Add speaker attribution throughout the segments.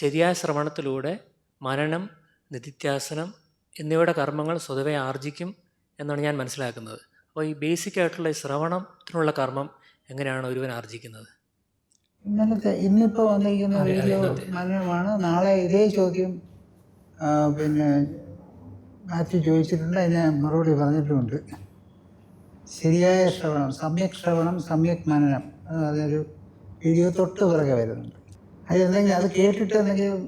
Speaker 1: ശരിയായ ശ്രവണത്തിലൂടെ മരണം നിതിത്യാസനം എന്നിവയുടെ കർമ്മങ്ങൾ സ്വതവേ ആർജിക്കും എന്നാണ് ഞാൻ മനസ്സിലാക്കുന്നത്. അപ്പോൾ ഈ ബേസിക് ആയിട്ടുള്ള ഈ ശ്രവണത്തിനുള്ള കർമ്മം എങ്ങനെയാണ് ഒരുവൻ ആർജിക്കുന്നത്?
Speaker 2: ഇന്നലത്തെ ഇന്നിപ്പോൾ വന്നിരിക്കുന്ന വീഡിയോ മരണമാണ്. നാളെ ഇതേ ചോദ്യം പിന്നെ മാത്യു ചോദിച്ചിട്ടുണ്ട്. അതിന് മറുപടി പറഞ്ഞിട്ടുമുണ്ട് ശരിയായ ശ്രവണം സമ്യക് ശ്രവണം സമ്യക് മനനം. അത് അതൊരു വീഡിയോ തൊട്ട് പുറകെ വരുന്നുണ്ട്. അതെന്തെങ്കിലും അത് കേട്ടിട്ട് എന്തെങ്കിലും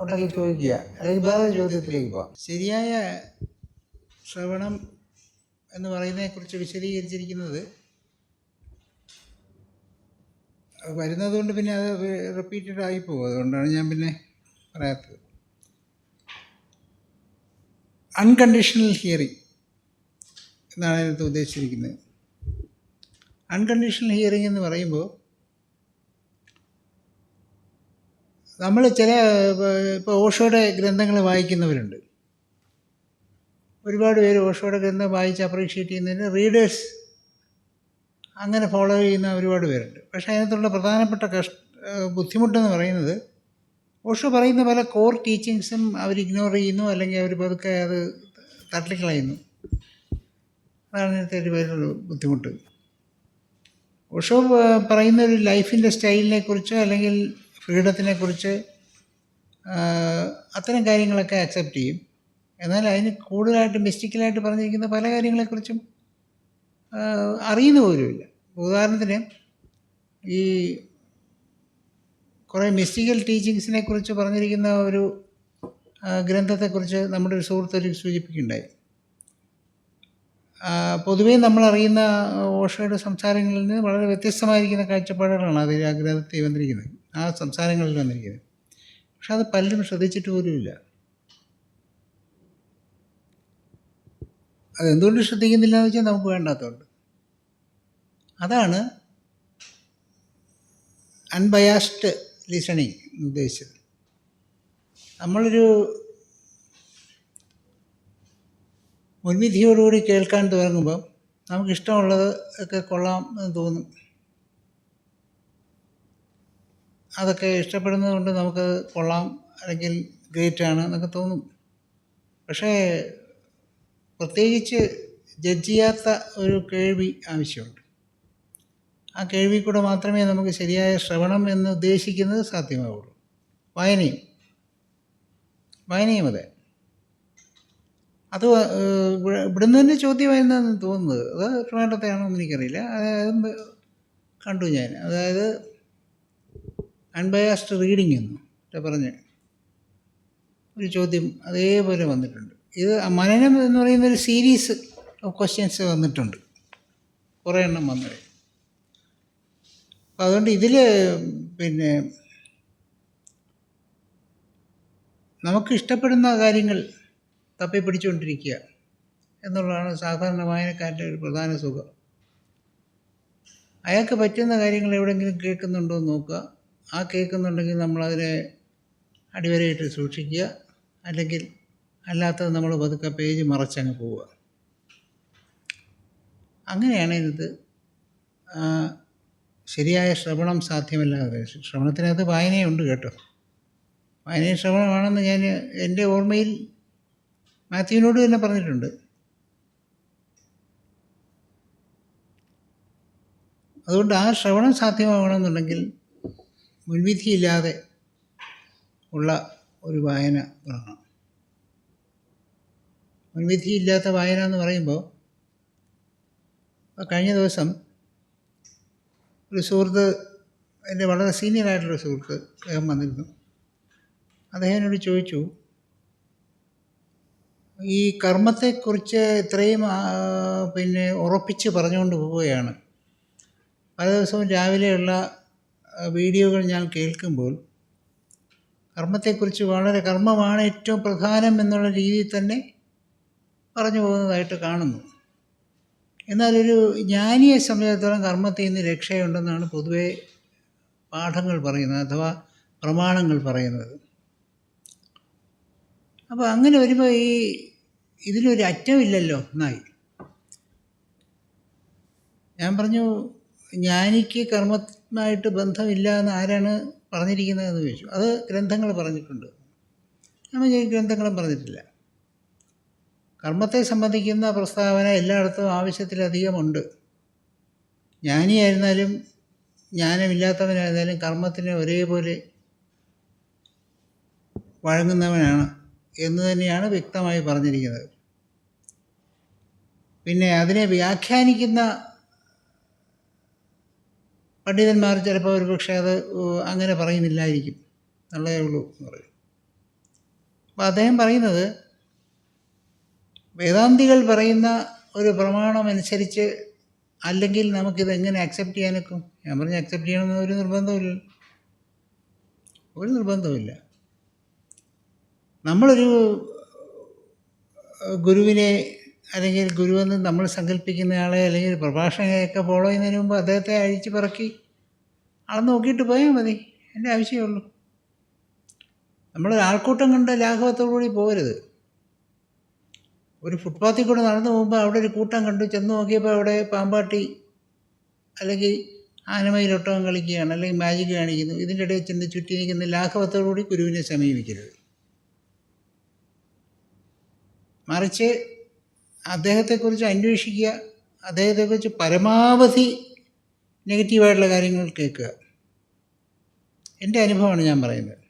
Speaker 2: ഉണ്ടെങ്കിൽ ചോദിക്കുക. അല്ലെങ്കിൽ വേറെ ചോദ്യത്തിലേക്ക് പോവാം. ശരിയായ ശ്രവണം എന്ന് പറയുന്നതിനെക്കുറിച്ച് വിശദീകരിച്ചിരിക്കുന്നത് വരുന്നത് കൊണ്ട് പിന്നെ അത് റിപ്പീറ്റഡ് ആയി പോകും. അതുകൊണ്ടാണ് ഞാൻ പിന്നെ പറയാത്തത്. അൺകണ്ടീഷണൽ ഹിയറിംഗ് എന്നാണ് അതിനകത്ത് ഉദ്ദേശിച്ചിരിക്കുന്നത്. അൺകണ്ടീഷണൽ ഹിയറിംഗ് എന്ന് പറയുമ്പോൾ നമ്മൾ ചില ഇപ്പോൾ ഓഷോയുടെ ഗ്രന്ഥങ്ങൾ വായിക്കുന്നവരുണ്ട്. ഒരുപാട് പേര് ഓഷോയുടെ ഗ്രന്ഥം വായിച്ച് അപ്രീഷിയേറ്റ് ചെയ്യുന്നതിന് റീഡേഴ്സ് അങ്ങനെ ഫോളോ ചെയ്യുന്ന ഒരുപാട് പേരുണ്ട്. പക്ഷേ അതിനകത്തുള്ള പ്രധാനപ്പെട്ട കഷ് ബുദ്ധിമുട്ടെന്ന് പറയുന്നത് ഓഷോ പറയുന്ന പല കോർ ടീച്ചിങ്സും അവർ ഇഗ്നോർ ചെയ്യുന്നു അല്ലെങ്കിൽ അവർ പതുക്കെ അത് തട്ടിക്കളയുന്നു. അതാണ് ഇതിനകത്തെ ഒരു ബുദ്ധിമുട്ട്. ഓഷോ പറയുന്ന ഒരു ലൈഫിന്റെ സ്റ്റൈലിനെ കുറിച്ചോ അല്ലെങ്കിൽ ഫ്രീഡത്തിനെ കുറിച്ച് അത്തരം കാര്യങ്ങളൊക്കെ അക്സെപ്റ്റ് ചെയ്യും. എന്നാൽ അതിന് കൂടുതലായിട്ട് മിസ്റ്റിക്കലായിട്ട് പറഞ്ഞിരിക്കുന്ന പല കാര്യങ്ങളെക്കുറിച്ചും അറിയുന്ന പോലുമില്ല. ഉദാഹരണത്തിന് ഈ കുറേ മിസ്റ്റിക്കൽ ടീച്ചിങ്സിനെ കുറിച്ച് പറഞ്ഞിരിക്കുന്ന ഒരു ഗ്രന്ഥത്തെക്കുറിച്ച് നമ്മുടെ ഒരു സുഹൃത്തൊരു സൂചിപ്പിക്കുന്നുണ്ടായി. പൊതുവേ നമ്മളറിയുന്ന ഓഷോയുടെ സംസാരങ്ങളിൽ നിന്ന് വളരെ വ്യത്യസ്തമായിരിക്കുന്ന കാഴ്ചപ്പാടുകളാണ് അതിൽ ആ ഗ്രന്ഥത്തിൽ വന്നിരിക്കുന്നത്. ആ സംസാരങ്ങളിൽ വന്നിരിക്കുന്നത്. പക്ഷെ അത് പലരും ശ്രദ്ധിച്ചിട്ട് പോലുമില്ല അതെന്തുകൊണ്ട് ശ്രദ്ധിക്കുന്നില്ല എന്ന് വെച്ചാൽ നമുക്ക് വേണ്ടാത്തതുകൊണ്ട് അതാണ് അൺബയാസ്ഡ് ലിസണിങ് ഉദ്ദേശിച്ചത്. നമ്മളൊരു മുൻവിധിയോടുകൂടി കേൾക്കാൻ തുടങ്ങുമ്പം നമുക്കിഷ്ടമുള്ളത് ഒക്കെ കൊള്ളാം എന്ന് തോന്നും. അതൊക്കെ ഇഷ്ടപ്പെടുന്നത് കൊണ്ട് നമുക്ക് കൊള്ളാം. അല്ലെങ്കിൽ ഗ്രേറ്റ് ആണ് എന്നൊക്കെ തോന്നും. പക്ഷേ പ്രത്യേകിച്ച് ജഡ്ജ് ചെയ്യാത്ത ഒരു കേൾവി ആവശ്യമുണ്ട്. ആ കേൾവി കൂടെ മാത്രമേ നമുക്ക് ശരിയായ ശ്രവണം എന്ന് ഉദ്ദേശിക്കുന്നത് സാധ്യമാവുള്ളൂ. വായനയും. വായനയും അതെ. അത് ഇവിടുന്ന് തന്നെ ചോദ്യമായിരുന്നെന്ന് തോന്നുന്നത്? അത് വേണ്ടത്തെയാണോ എന്ന് എനിക്കറിയില്ല. അതായത് കണ്ടു ഞാൻ. അതായത് അൺബയാസ്ഡ് റീഡിംഗ് എന്ന് പറഞ്ഞ് ഒരു ചോദ്യം അതേപോലെ വന്നിട്ടുണ്ട്. ഇത് മനനം എന്ന് പറയുന്ന ഒരു സീരീസ് ഓഫ് ക്വസ്റ്റ്യൻസ് വന്നിട്ടുണ്ട്. കുറേ എണ്ണം വന്നത് അപ്പം അതുകൊണ്ട് ഇതിൽ പിന്നെ നമുക്ക് ഇഷ്ടപ്പെടുന്ന കാര്യങ്ങൾ തപ്പി പിടിച്ചുകൊണ്ടിരിക്കുക എന്നുള്ളതാണ് സാധാരണ വായനക്കാരുടെ ഒരു പ്രധാന സുഖം. അയാൾക്ക് പറ്റുന്ന കാര്യങ്ങൾ എവിടെയെങ്കിലും കേൾക്കുന്നുണ്ടോ എന്ന് നോക്കുക. ആ കേൾക്കുന്നുണ്ടെങ്കിൽ നമ്മളതിനെ അടിവരയിട്ട് സൂക്ഷിക്കുക. അല്ലെങ്കിൽ അല്ലാത്തത് നമ്മൾ പതുക്കെ പേജ് മറച്ചങ്ങ് പോവുക. അങ്ങനെയാണ് ഇത്. ശരിയായ ശ്രവണം സാധ്യമല്ലാതെ. ശ്രവണത്തിനകത്ത് വായനയുണ്ട് കേട്ടോ. വായനയും ശ്രവണമാണെന്ന് ഞാൻ എന്റെ ഓർമ്മയിൽ മാത്യുവിനോട് തന്നെ പറഞ്ഞിട്ടുണ്ട്. അതുകൊണ്ട് ആ ശ്രവണം സാധ്യമാകണമെന്നുണ്ടെങ്കിൽ മുൻവിധിയില്ലാതെ ഉള്ള ഒരു വായന തുടങ്ങണം മുൻവിധിയില്ലാത്ത വായന എന്ന് പറയുമ്പോൾ കഴിഞ്ഞ ദിവസം ഒരു സുഹൃത്ത് എന്റെ വളരെ സീനിയറായിട്ടുള്ള സുഹൃത്ത് അദ്ദേഹം വന്നിരുന്നു. അദ്ദേഹം എന്നോട് ചോദിച്ചു ഈ കർമ്മത്തെക്കുറിച്ച് ഇത്രയും പിന്നെ ഉറപ്പിച്ച് പറഞ്ഞുകൊണ്ട് പോവുകയാണ്. പല ദിവസവും രാവിലെയുള്ള വീഡിയോകൾ ഞാൻ കേൾക്കുമ്പോൾ കർമ്മത്തെക്കുറിച്ച് വളരെ കർമ്മമാണ് ഏറ്റവും പ്രധാനം എന്നുള്ള രീതിയിൽ തന്നെ പറഞ്ഞു പോകുന്നതായിട്ട് കാണുന്നു. എന്നാലൊരു ജ്ഞാനിയെ സംബന്ധിച്ചിടത്തോളം കർമ്മത്തിൽ നിന്ന് രക്ഷയുണ്ടെന്നാണ് പൊതുവെ പാഠങ്ങൾ പറയുന്നത് അഥവാ പ്രമാണങ്ങൾ പറയുന്നത്. അപ്പോൾ അങ്ങനെ വരുമ്പോൾ ഈ ഇതിനൊരു അറ്റമില്ലല്ലോ എന്നായി. ഞാൻ പറഞ്ഞു ജ്ഞാനിക്ക് കർമ്മമായിട്ട് ബന്ധമില്ല എന്ന് ആരാണ് പറഞ്ഞിരിക്കുന്നതെന്ന് ചോദിച്ചു. അത് ഗ്രന്ഥങ്ങൾ പറഞ്ഞിട്ടുണ്ട്. നമ്മൾ ഗ്രന്ഥങ്ങളും പറഞ്ഞിട്ടില്ല. കർമ്മത്തെ സംബന്ധിക്കുന്ന പ്രസ്താവന എല്ലായിടത്തും ആവശ്യത്തിലധികമുണ്ട്. ജ്ഞാനിയായിരുന്നാലും ജ്ഞാനമില്ലാത്തവനായിരുന്നാലും കർമ്മത്തിന് ഒരേപോലെ വഴങ്ങുന്നവനാണ് എന്ന് തന്നെയാണ് വ്യക്തമായി പറഞ്ഞിരിക്കുന്നത്. പിന്നെ അതിനെ വ്യാഖ്യാനിക്കുന്ന പണ്ഡിതന്മാർ ചിലപ്പോൾ ഒരു പക്ഷേ അത് അങ്ങനെ പറയുന്നില്ലായിരിക്കും. എന്നുള്ളതേ ഉള്ളൂ എന്ന് പറയും. അപ്പം അദ്ദേഹം പറയുന്നത് വേദാന്തികൾ പറയുന്ന ഒരു പ്രമാണമനുസരിച്ച് അല്ലെങ്കിൽ നമുക്കിത് എങ്ങനെ അക്സെപ്റ്റ് ചെയ്യാനൊക്കും? ഞാൻ പറഞ്ഞ് അക്സെപ്റ്റ് ചെയ്യണമെന്ന് ഒരു നിർബന്ധമില്ല ഒരു നിർബന്ധമില്ല നമ്മളൊരു ഗുരുവിനെ അല്ലെങ്കിൽ ഗുരുവെന്ന് നമ്മൾ സങ്കല്പിക്കുന്നയാളെ അല്ലെങ്കിൽ പ്രഭാഷകനെയൊക്കെ ഫോളോ ചെയ്യുന്നതിന് മുമ്പ് അദ്ദേഹത്തെ അഴിച്ചു പറക്കി. ആളെ നോക്കിയിട്ട് പോയാൽ മതി. എന്റെ ആവശ്യമേ നമ്മൾ ആൾക്കൂട്ടം കണ്ട ലാഘവത്തോടു കൂടി പോകരുത്. ഒരു ഫുട്പാത്തിൽ കൂടെ നടന്നു പോകുമ്പോൾ അവിടെ ഒരു കൂട്ടം കണ്ടു. ചെന്ന് നോക്കിയപ്പോൾ അവിടെ പാമ്പാട്ടി അല്ലെങ്കിൽ ആനമയിലൊട്ടകം കളിക്കുകയാണ് അല്ലെങ്കിൽ മാജിക് കാണിക്കുന്നു. ഇതിന്റെ ഇടയിൽ ചെന്ന് ചുറ്റി നിൽക്കുന്ന ലാഘവത്തോടു കൂടി ഗുരുവിനെ സമീപിക്കരുത്. മറിച്ച് അദ്ദേഹത്തെക്കുറിച്ച് അന്വേഷിക്കുക അദ്ദേഹത്തെക്കുറിച്ച് പരമാവധി നെഗറ്റീവായിട്ടുള്ള കാര്യങ്ങൾ കേൾക്കുക. എന്റെ അനുഭവമാണ് ഞാൻ പറയുന്നത്.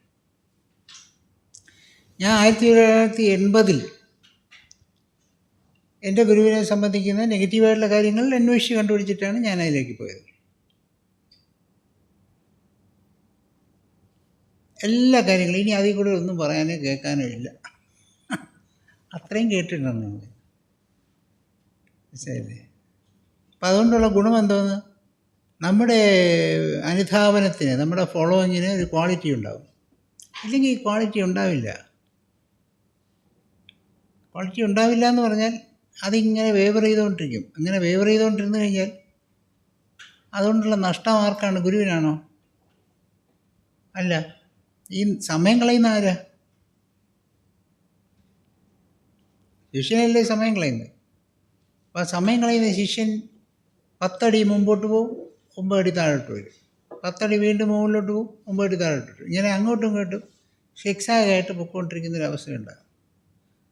Speaker 2: ഞാൻ ആയിരത്തി തൊള്ളായിരത്തി എൺപതിൽ എന്റെ ഗുരുവിനെ സംബന്ധിക്കുന്ന നെഗറ്റീവായിട്ടുള്ള കാര്യങ്ങൾ അന്വേഷിച്ച് കണ്ടുപിടിച്ചിട്ടാണ് ഞാൻ അതിലേക്ക് പോയത്. എല്ലാ കാര്യങ്ങളും ഇനി അതിൽ കൂടെ ഒന്നും പറയാനോ കേൾക്കാനോ ഇല്ല. അത്രയും കേട്ടിട്ടുണ്ട് നമ്മൾ മനസ്സിലായില്ലേ? അപ്പം അതുകൊണ്ടുള്ള ഗുണം എന്തോന്ന്? നമ്മുടെ അനുധാവനത്തിന് നമ്മുടെ ഫോളോയിങ്ങിന് ഒരു ക്വാളിറ്റി ഉണ്ടാവും. ഇല്ലെങ്കിൽ ഈ ക്വാളിറ്റി ഉണ്ടാവില്ല. ക്വാളിറ്റി ഉണ്ടാവില്ല എന്ന് പറഞ്ഞാൽ അതിങ്ങനെ വേവർ ചെയ്തുകൊണ്ടിരിക്കും. അങ്ങനെ വേവർ ചെയ്തുകൊണ്ടിരുന്ന് കഴിഞ്ഞാൽ അതുകൊണ്ടുള്ള നഷ്ടം ആർക്കാണ്? ഗുരുവിനാണോ? അല്ല. ഈ സമയം കളയുന്ന ആരാ? ശിഷ്യനല്ലേ സമയം കളയുന്നത്? അപ്പോൾ സമയം കളയുന്ന ശിഷ്യൻ പത്തടി മുമ്പോട്ട് പോകും ഒമ്പതടി താഴോട്ട് വരും. പത്തടി വീണ്ടും മുകളിലോട്ട് പോകും ഒമ്പതടി താഴോട്ട് വരും. ഇങ്ങനെ അങ്ങോട്ടും ഇങ്ങോട്ടും സിക്സാഗായിട്ട് പൊയ്ക്കൊണ്ടിരിക്കുന്ന ഒരു അവസ്ഥയുണ്ടാകും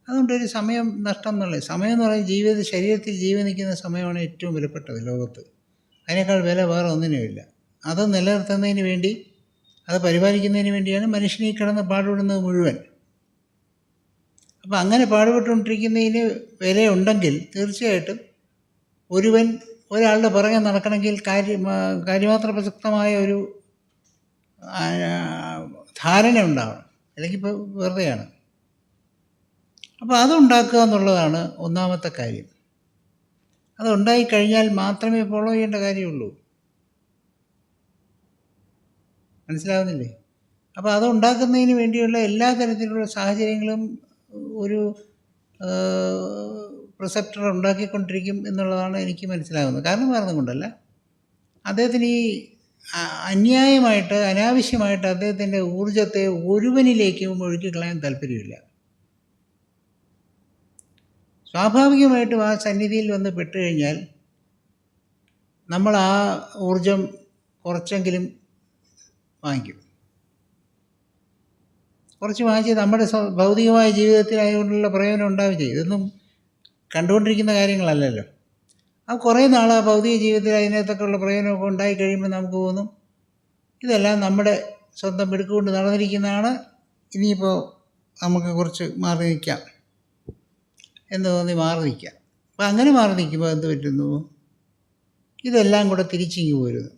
Speaker 2: അതുകൊണ്ടൊരു സമയം നഷ്ടം എന്നുള്ളത് സമയം എന്ന് പറയുന്നത് ജീവിത ശരീരത്തിൽ ജീവൻ നിൽക്കുന്ന സമയമാണ് ഏറ്റവും വിലപ്പെട്ടത് ലോകത്ത്. അതിനേക്കാൾ വില വേറെ ഒന്നിനുമില്ല അത് നിലനിർത്തുന്നതിന് വേണ്ടി അത് പരിപാലിക്കുന്നതിന് വേണ്ടിയാണ് മനുഷ്യനെ കിടന്ന് പാടുപെടുന്നത് മുഴുവൻ. അപ്പോൾ അങ്ങനെ പാടുപെട്ടുകൊണ്ടിരിക്കുന്നതിന് വിലയുണ്ടെങ്കിൽ തീർച്ചയായിട്ടും ഒരുവൻ ഒരാളുടെ പുറകെ നടക്കണമെങ്കിൽ കാര്യ കാര്യമാത്ര പ്രസക്തമായ ഒരു ധാരണ ഉണ്ടാവണം. അല്ലെങ്കിൽ ഇപ്പോൾ വെറുതെയാണ്. അപ്പോൾ അതുണ്ടാക്കുക എന്നുള്ളതാണ് ഒന്നാമത്തെ കാര്യം. അത് ഉണ്ടായിക്കഴിഞ്ഞാൽ മാത്രമേ ഫോളോ ചെയ്യേണ്ട കാര്യമുള്ളൂ. മനസ്സിലാവുന്നില്ലേ? അപ്പോൾ അതുണ്ടാക്കുന്നതിന് വേണ്ടിയുള്ള എല്ലാ തരത്തിലുള്ള സാഹചര്യങ്ങളും ഒരു പ്രിസെപ്റ്റർ ഉണ്ടാക്കിക്കൊണ്ടിരിക്കും എന്നുള്ളതാണ് എനിക്ക് മനസ്സിലാകുന്നത്. കാരണം വേറെ കൊണ്ടല്ല. അദ്ദേഹത്തിന് ഈ അന്യായമായിട്ട് അനാവശ്യമായിട്ട് അദ്ദേഹത്തിന്റെ ഊർജത്തെ ഒരുവനിലേക്കും ഒഴുക്കി കളയാൻ താല്പര്യമില്ല. സ്വാഭാവികമായിട്ടും ആ സന്നിധിയിൽ വന്ന് പെട്ടുകഴിഞ്ഞാൽ നമ്മൾ ആ ഊർജം കുറച്ചെങ്കിലും വാങ്ങിക്കും. കുറച്ച് വാങ്ങിച്ച് നമ്മുടെ ഭൗതികമായ ജീവിതത്തിലായതുകൊണ്ടുള്ള പ്രയോജനം ഉണ്ടാവുകയും ചെയ്യും ഇതൊന്നും കണ്ടുകൊണ്ടിരിക്കുന്ന കാര്യങ്ങളല്ലല്ലോ. ആ കുറേ നാൾ ആ ഭൗതിക ജീവിതത്തിൽ അതിനകത്തൊക്കെയുള്ള പ്രയോജനമൊക്കെ ഉണ്ടായി കഴിയുമ്പോൾ നമുക്ക് തോന്നും ഇതെല്ലാം നമ്മുടെ സ്വന്തം മിടുക്കുകൊണ്ട് നടന്നിരിക്കുന്നതാണ്. ഇനിയിപ്പോൾ നമുക്ക് കുറച്ച് മാറി നിൽക്കാം എന്ന് തോന്നി മാറി നിൽക്കാം അപ്പം അങ്ങനെ മാറി നിൽക്കുമ്പോൾ എന്ത് പറ്റുന്നു? ഇതെല്ലാം കൂടെ തിരിച്ചിങ്ങി പോരുന്നു.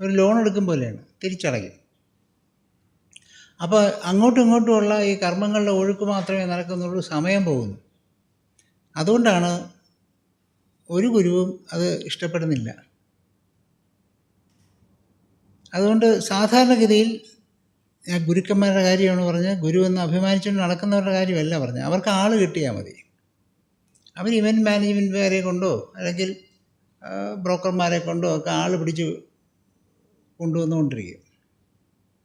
Speaker 2: ഒരു ലോൺ എടുക്കും പോലെയാണ്. തിരിച്ചടയ്ക്കും. അപ്പോൾ അങ്ങോട്ടും ഇങ്ങോട്ടുമുള്ള ഈ കർമ്മങ്ങളുടെ ഒഴുക്ക് മാത്രമേ നടക്കുന്നുള്ളൂ സമയം പോകുന്നു. അതുകൊണ്ടാണ് ഒരു ഗുരുവും അത് ഇഷ്ടപ്പെടുന്നില്ല. അതുകൊണ്ട് സാധാരണഗതിയിൽ ഞാൻ ഗുരുക്കന്മാരുടെ കാര്യമാണ് പറഞ്ഞത്. ഗുരു എന്ന് അഭിമാനിച്ചുകൊണ്ട് നടക്കുന്നവരുടെ കാര്യമല്ല പറഞ്ഞത്. അവർക്ക് ആൾ കിട്ടിയാൽ മതി. അവർ ഇവന്റ് മാനേജ്മെന്റുകാരെ കൊണ്ടോ അല്ലെങ്കിൽ ബ്രോക്കർമാരെ കൊണ്ടോ ഒക്കെ ആൾ പിടിച്ച് കൊണ്ടുവന്നുകൊണ്ടിരിക്കും.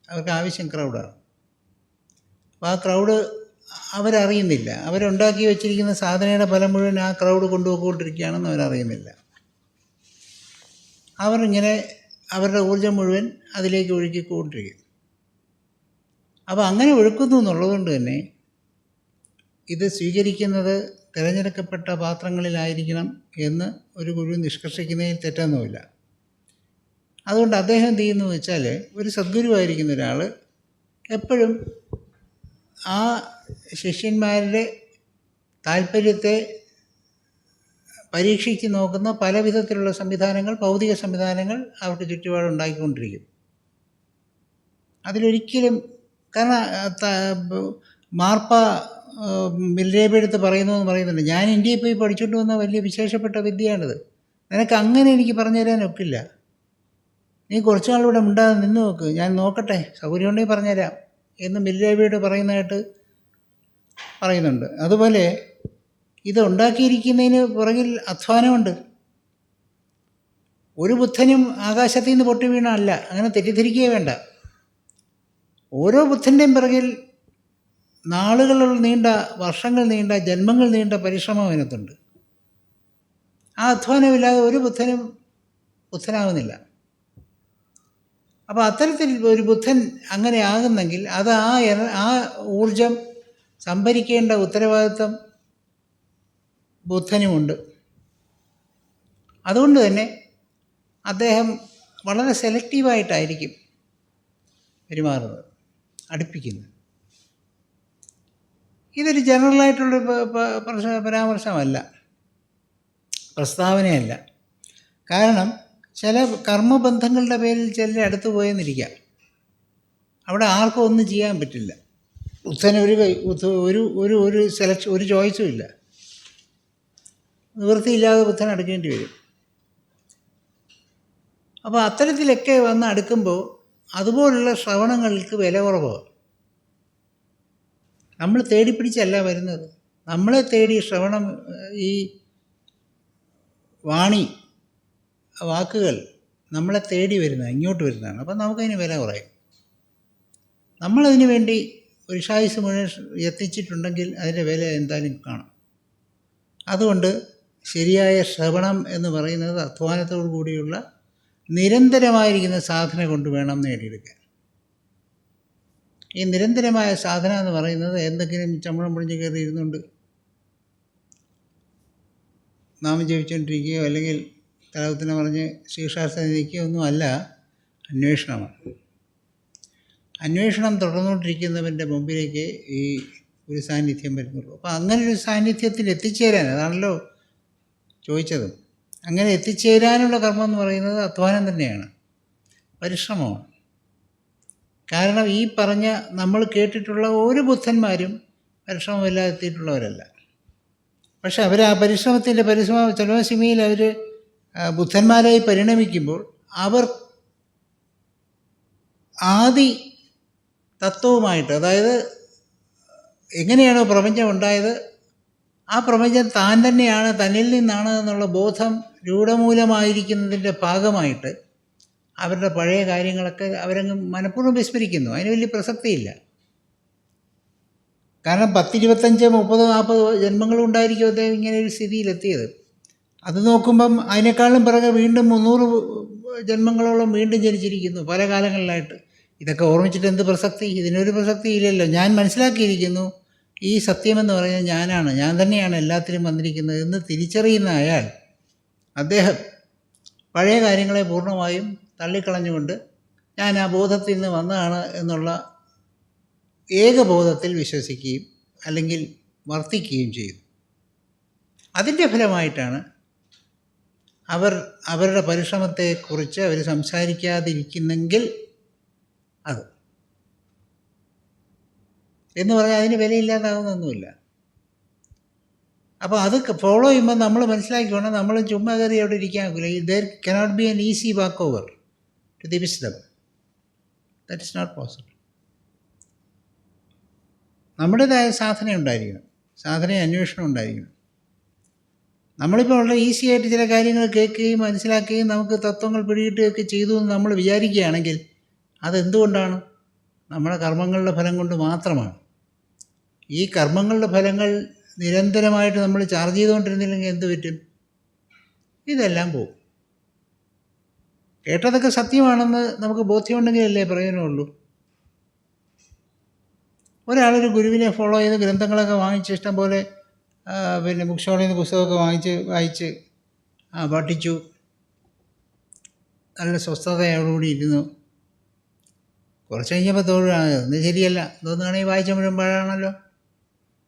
Speaker 2: അവർക്ക് ആവശ്യം ക്രൗഡാണ്. അപ്പോൾ ആ ക്രൗഡ് അവരറിയുന്നില്ല. അവരുണ്ടാക്കി വെച്ചിരിക്കുന്ന സാധനയുടെ ഫലം മുഴുവൻ ആ ക്രൗഡ് കൊണ്ടുപോയിക്കൊണ്ടിരിക്കുകയാണെന്ന് അവരറിയുന്നില്ല. അവരിങ്ങനെ അവരുടെ ഊർജം മുഴുവൻ അതിലേക്ക് ഒഴുകിക്കൊണ്ടിരിക്കും അപ്പോൾ അങ്ങനെ ഒഴുക്കുന്നു എന്നുള്ളതുകൊണ്ട് തന്നെ ഇത് സ്വീകരിക്കുന്നത് തിരഞ്ഞെടുക്കപ്പെട്ട പാത്രങ്ങളിലായിരിക്കണം എന്ന് ഒരു ഗുരു നിഷ്കർഷിക്കുന്നതിൽ തെറ്റൊന്നുമില്ല. അതുകൊണ്ട് അദ്ദേഹം എന്ത് ചെയ്യുന്നു വെച്ചാൽ ഒരു സദ്ഗുരുവായിരിക്കുന്ന ഒരാൾ എപ്പോഴും ആ ശിഷ്യന്മാരുടെ താല്പര്യത്തെ പരീക്ഷിച്ച് നോക്കുന്ന പല വിധത്തിലുള്ള സംവിധാനങ്ങൾ ഭൗതിക സംവിധാനങ്ങൾ അവർക്ക് ചുറ്റുപാട് ഉണ്ടാക്കിക്കൊണ്ടിരിക്കും അതിലൊരിക്കലും കാരണം മാർപ്പ മില്ലേബെടുത്ത് പറയുന്നു എന്ന് പറയുന്നുണ്ട്. ഞാൻ ഇന്ത്യയിൽ പോയി പഠിച്ചുകൊണ്ട് വന്ന വലിയ വിശേഷപ്പെട്ട വിദ്യയാണിത്. നിനക്ക് അങ്ങനെ എനിക്ക് പറഞ്ഞു തരാൻ ഒക്കില്ല നീ കുറച്ച് നാളിവിടെ മിണ്ടാതെ നിന്ന് നോക്ക്. ഞാൻ നോക്കട്ടെ. സൗകര്യം ഉണ്ടെങ്കിൽ പറഞ്ഞുതരാം. എന്ന് മിൽരേബിയോട് പറയുന്നതായിട്ട് പറയുന്നുണ്ട്. അതുപോലെ ഇത് ഉണ്ടാക്കിയിരിക്കുന്നതിന് പുറകിൽ അധ്വാനമുണ്ട്. ഒരു ബുദ്ധനും ആകാശത്തിൽ നിന്ന് പൊട്ടി വീണല്ല അങ്ങനെ തെറ്റിദ്ധരിക്കുകയേ വേണ്ട. ഓരോ ബുദ്ധന്റെയും പിറകിൽ നാളുകളുള്ള നീണ്ട വർഷങ്ങൾ നീണ്ട ജന്മങ്ങൾ നീണ്ട പരിശ്രമം അതിനകത്തുണ്ട്. ആ അധ്വാനമില്ലാതെ ഒരു ബുദ്ധനും ബുദ്ധനാകുന്നില്ല അപ്പോൾ അത്തരത്തിൽ ഒരു ബുദ്ധൻ അങ്ങനെ ആകുന്നെങ്കിൽ അത് ആ ആ ഊർജം സംഭരിക്കേണ്ട ഉത്തരവാദിത്വം ബുദ്ധനുമുണ്ട്. അതുകൊണ്ട് തന്നെ അദ്ദേഹം വളരെ സെലക്റ്റീവായിട്ടായിരിക്കും പെരുമാറുന്നത് അടുപ്പിക്കുന്നത്. ഇതൊരു ജനറലായിട്ടുള്ള പരാമർശമല്ല പ്രസ്താവനയല്ല. കാരണം ചില കർമ്മബന്ധങ്ങളുടെ പേരിൽ ചിലർ അടുത്ത് പോയെന്നിരിക്കാം. അവിടെ ആർക്കും ഒന്നും ചെയ്യാൻ പറ്റില്ല. ബുദ്ധന് ഒരു ഒരു ഒരു ഒരു സെലക്ഷൻ ഒരു ചോയ്സും ഇല്ല. നിവൃത്തിയില്ലാതെ ബുദ്ധൻ അടുക്കേണ്ടി വരും. അപ്പോൾ അത്തരത്തിലൊക്കെ വന്ന് അടുക്കുമ്പോൾ അതുപോലുള്ള ശ്രവണങ്ങൾക്ക് വില കുറവാണ് നമ്മൾ തേടി പിടിച്ചല്ല വരുന്നത്. നമ്മളെ തേടി ശ്രവണം ഈ വാണി വാക്കുകൾ നമ്മളെ തേടി വരുന്ന ഇങ്ങോട്ട് വരുന്നതാണ്. അപ്പം നമുക്കതിന് വില കുറയും. നമ്മളതിന് വേണ്ടി ഒരു ഷായുസ് മുഴുവൻ എത്തിച്ചിട്ടുണ്ടെങ്കിൽ അതിന്റെ വില എന്തായാലും കാണും. അതുകൊണ്ട് ശരിയായ ശ്രവണം എന്ന് പറയുന്നത് അധ്വാനത്തോടു കൂടിയുള്ള നിരന്തരമായിരിക്കുന്ന സാധന കൊണ്ട് വേണം നേടിയെടുക്കാൻ. ഈ നിരന്തരമായ സാധന എന്ന് പറയുന്നത് എന്തെങ്കിലും ചമ്മളം പൊളിഞ്ഞ് കയറി ഇരുന്നുകൊണ്ട് നാമം അല്ലെങ്കിൽ തലകുത്തിനെ പറഞ്ഞ് ശീർഷാസനം ഒന്നുമല്ല ഒന്നും അന്വേഷണമാണ്. അന്വേഷണം തുടർന്നുകൊണ്ടിരിക്കുന്നവന്റെ മുമ്പിലേക്ക് ഈ ഒരു സാന്നിധ്യം വരുന്നുള്ളൂ. അപ്പോൾ അങ്ങനെ ഒരു സാന്നിധ്യത്തിൽ എത്തിച്ചേരാൻ അതാണല്ലോ ചോദിച്ചത്. അങ്ങനെ എത്തിച്ചേരാനുള്ള കർമ്മം എന്ന് പറയുന്നത് അധ്വാനം തന്നെയാണ് പരിശ്രമമാണ്. കാരണം ഈ പറഞ്ഞ നമ്മൾ കേട്ടിട്ടുള്ള ഒരു ബുദ്ധന്മാരും പരിശ്രമമില്ലാതെ എത്തിയിട്ടുള്ളവരല്ല. പക്ഷെ അവർ ആ പരിശ്രമത്തിന്റെ പരിശ്രമ സിമിയിൽ അവർ ബുദ്ധന്മാരായി പരിണമിക്കുമ്പോൾ അവർ ആദി തത്വവുമായിട്ട് അതായത് എങ്ങനെയാണോ പ്രപഞ്ചം ഉണ്ടായത് ആ പ്രപഞ്ചം താൻ തന്നെയാണ് തന്നിൽ നിന്നാണ് എന്നുള്ള ബോധം രൂഢമൂലമായിരിക്കുന്നതിന്റെ ഭാഗമായിട്ട് അവരുടെ പഴയ കാര്യങ്ങളൊക്കെ അവരങ്ങ് മനഃപൂർവം വിസ്മരിക്കുന്നു. അതിന് വലിയ പ്രസക്തിയില്ല. കാരണം പത്തിരുപത്തഞ്ച് മുപ്പത് നാൽപ്പത് ജന്മങ്ങളുണ്ടായിരിക്കും അദ്ദേഹം ഇങ്ങനെ ഒരു സ്ഥിതിയിലെത്തിയത്. അത് നോക്കുമ്പം അതിനേക്കാളും പിറകെ വീണ്ടും മുന്നൂറ് ജന്മങ്ങളോളം വീണ്ടും ജനിച്ചിരിക്കുന്നു പല കാലങ്ങളിലായിട്ട്. ഇതൊക്കെ ഓർമ്മിച്ചിട്ട് എന്ത് പ്രസക്തി? ഇതിനൊരു പ്രസക്തി ഇല്ലല്ലോ ഞാൻ മനസ്സിലാക്കിയിരിക്കുന്നു. ഈ സത്യമെന്ന് പറഞ്ഞാൽ ഞാനാണ്. ഞാൻ തന്നെയാണ് എല്ലാത്തിലും വന്നിരിക്കുന്നത് എന്ന് തിരിച്ചറിയുന്ന അയാൾ അദ്ദേഹം പഴയ കാര്യങ്ങളെ പൂർണമായും തള്ളിക്കളഞ്ഞുകൊണ്ട് ഞാൻ ആ ബോധത്തിൽ നിന്ന് വന്നതാണ് എന്നുള്ള ഏകബോധത്തിൽ വിശ്വസിക്കുകയും അല്ലെങ്കിൽ വർത്തിക്കുകയും ചെയ്തു. അതിന്റെ ഫലമായിട്ടാണ് അവർ അവരുടെ പരിശ്രമത്തെക്കുറിച്ച് അവർ സംസാരിക്കാതിരിക്കുന്നെങ്കിൽ അത്. എന്ന് പറഞ്ഞാൽ അതിന് വിലയില്ലാതാകുന്നൊന്നുമില്ല അപ്പോൾ അത് ഫോളോ ചെയ്യുമ്പോൾ നമ്മൾ മനസ്സിലാക്കിക്കോണം നമ്മൾ ചുമ്മാ കയറി അവിടെ ഇരിക്കാൻ there cannot be an easy walk over to the wisdom that is not possible നമ്മുടേതായ സാധന ഉണ്ടായിരിക്കണം സാധന അന്വേഷണം ഉണ്ടായിരിക്കണം. നമ്മളിപ്പോൾ വളരെ ഈസി ആയിട്ട് ചില കാര്യങ്ങൾ കേൾക്കുകയും മനസ്സിലാക്കുകയും നമുക്ക് തത്വങ്ങൾ പിടികിട്ടുകയൊക്കെ ചെയ്തു എന്ന് നമ്മൾ വിചാരിക്കുകയാണെങ്കിൽ അതെന്തുകൊണ്ടാണ്? നമ്മുടെ കർമ്മങ്ങളുടെ ഫലം കൊണ്ട് മാത്രമാണ്. ഈ കർമ്മങ്ങളുടെ ഫലങ്ങൾ നിരന്തരമായിട്ട് നമ്മൾ ചാർജ് ചെയ്തുകൊണ്ടിരുന്നില്ലെങ്കിൽ എന്ത് പറ്റും? ഇതെല്ലാം പോകും കേട്ടതൊക്കെ സത്യമാണെന്ന് നമുക്ക് ബോധ്യമുണ്ടെങ്കിലല്ലേ പ്രയോജനമുള്ളൂ ഒരാളൊരു ഗുരുവിനെ ഫോളോ ചെയ്ത് ഗ്രന്ഥങ്ങളൊക്കെ വാങ്ങിച്ച് ഇഷ്ടം പോലെ പിന്നെ ബുക്ക് സ്റ്റോളിൽ നിന്ന് പുസ്തകമൊക്കെ വാങ്ങിച്ച് വായിച്ച് പഠിച്ചു. നല്ല സ്വസ്ഥതയോടുകൂടി ഇരുന്നു. കുറച്ച് കഴിഞ്ഞപ്പോൾ തോന്നുക ഒന്നും ശരിയല്ല. തോന്നുകയാണെങ്കിൽ വായിച്ച മുഴുവൻ പാഴാണല്ലോ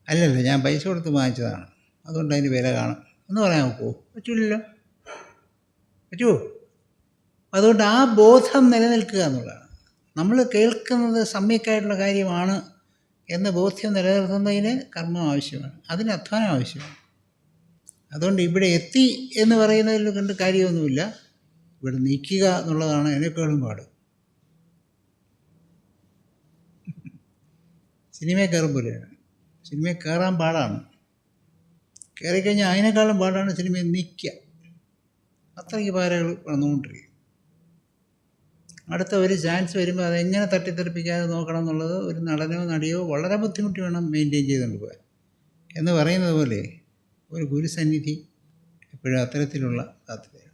Speaker 2: അല്ലല്ലോ ഞാൻ പൈസ കൊടുത്ത് വാങ്ങിച്ചതാണ്. അതുകൊണ്ട് അതിന് വില കാണും. എന്ന് പറയാൻ നോക്കുമോ പറ്റില്ലല്ലോ പറ്റുമോ അതുകൊണ്ട് ആ ബോധം നിലനിൽക്കുക എന്നുള്ളതാണ്. നമ്മൾ കേൾക്കുന്നത് സമ്യക്കായിട്ടുള്ള കാര്യമാണ്. എന്ന ബോധ്യം നിലനിർത്തുന്നതിന് കർമ്മം ആവശ്യമാണ്. അതിന് അധ്വാനം ആവശ്യമാണ്. അതുകൊണ്ട് ഇവിടെ എത്തി എന്ന് പറയുന്നതിൽ കണ്ട് കാര്യമൊന്നുമില്ല. ഇവിടെ നിൽക്കുക എന്നുള്ളതാണ് എന്നെക്കാളും പാട്. സിനിമയിൽ കയറും പോലെയാണ്. സിനിമയിൽ കയറാൻ പാടാണ്. കയറിക്കഴിഞ്ഞാൽ അതിനേക്കാളും പാടാണ് സിനിമയിൽ നിൽക്കുക. അത്രയ്ക്ക് പാരകൾ വന്നുകൊണ്ടിരിക്കും അടുത്ത ഒരു ചാൻസ് വരുമ്പോൾ അതെങ്ങനെ തട്ടിത്തെറിപ്പിക്കാതെ നോക്കണം എന്നുള്ളത് ഒരു നടനോ നടിയോ വളരെ ബുദ്ധിമുട്ടി വേണം മെയിന്റെയിൻ ചെയ്തുകൊണ്ട് പോകാൻ. എന്ന് പറയുന്നത് പോലെ ഒരു ഗുരുസന്നിധി എപ്പോഴും അത്തരത്തിലുള്ള സാധ്യത